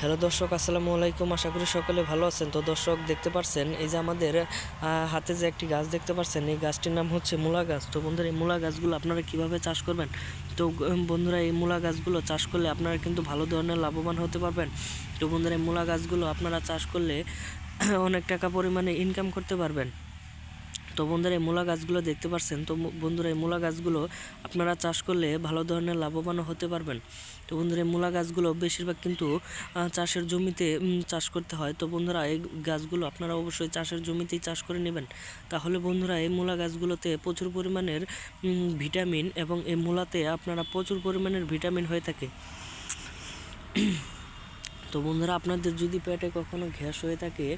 Hello দর্শক, আসসালামু আলাইকুম। আশা করি সকলে ভালো আছেন। তো দর্শক, দেখতে পাচ্ছেন এই যে আমাদের হাতে যে একটি গাছ দেখতে পাচ্ছেন এই গাছটির নাম হচ্ছে মূলা গাছ। তো বন্ধুরা, এই মূলা গাছগুলো আপনারা কীভাবে চাষ করবেন? তো বন্ধুরা, এই মূলা গাছগুলো চাষ করলে আপনারা কিন্তু ভালো ধরনের লাভবান হতে পারবেন। তো বন্ধুরা, এই মূলা গাছগুলো আপনারা চাষ করলে অনেক টাকা পরিমাণে ইনকাম করতে পারবেন। তো বন্ধুরা, এই মূলা গাছগুলো দেখতে পাচ্ছেন তো বন্ধুরা, এই মূলা গাছগুলো আপনারা চাষ করলে ভালো ধরনের লাভবানও হতে পারবেন। তো বন্ধুরা, এই মূলা গাছগুলো বেশিরভাগ কিন্তু চাষের জমিতে চাষ করতে হয়। তো বন্ধুরা, এই গাছগুলো আপনারা অবশ্যই চাষের জমিতেই চাষ করে নেবেন। তাহলে বন্ধুরা, এই মূলা গাছগুলোতে প্রচুর পরিমাণের ভিটামিন এবং এই মূলাতে আপনারা প্রচুর পরিমাণের ভিটামিন হয়ে থাকে। তো বন্ধুরা, আপনাদের যদি পেটে কখনো গ্যাস হয়ে থাকে,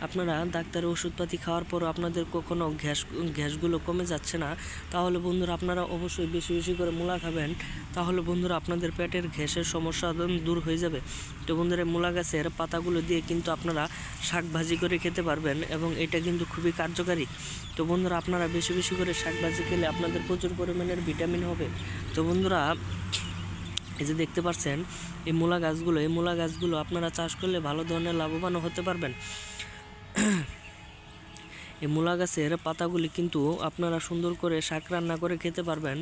আপনারা ডাক্তারের ওষুধপাতি খাওয়ার পরও আপনাদের কখনো গ্যাস, গ্যাসগুলো কমে যাচ্ছে না। তাহলে বন্ধুরা, আপনারা অবশ্যই বেশি বেশি করে মূলা খাবেন। তাহলে বন্ধুরা, আপনাদের পেটের গ্যাসের সমস্যা দূর- হয়ে যাবে। তো বন্ধুরা, মূলা গাছের পাতাগুলো দিয়ে কিন্তু আপনারা শাক ভাজি করে খেতে পারবেন এবং এটা কিন্তু খুবই কার্যকারী। তো বন্ধুরা, আপনারা বেশি বেশি করে শাক ভাজি খেলে আপনাদের প্রচুর পরিমাণের ভিটামিন হবে। তো বন্ধুরা এই যে দেখতে পাচ্ছেন, এই মূলা গাছগুলো, এই মূলা গাছগুলো আপনারা চাষ করলে ভালো ধরনের লাভবানও হতে পারবেন। এই মূলা গাছের পাতাগুলি কিন্তু আপনারা সুন্দর করে শাক রান্না করে খেতে পারবেন।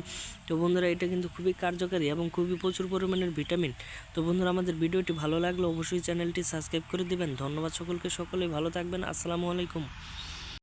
তো বন্ধুরা, এটা কিন্তু খুবই কার্যকারী এবং খুবই প্রচুর পরিমাণের ভিটামিন। তো বন্ধুরা, আমাদের ভিডিওটি ভালো লাগলে অবশ্যই চ্যানেলটি সাবস্ক্রাইব করে দিবেন। ধন্যবাদ সকলকে, সকলেই ভালো থাকবেন। আসসালামু আলাইকুম।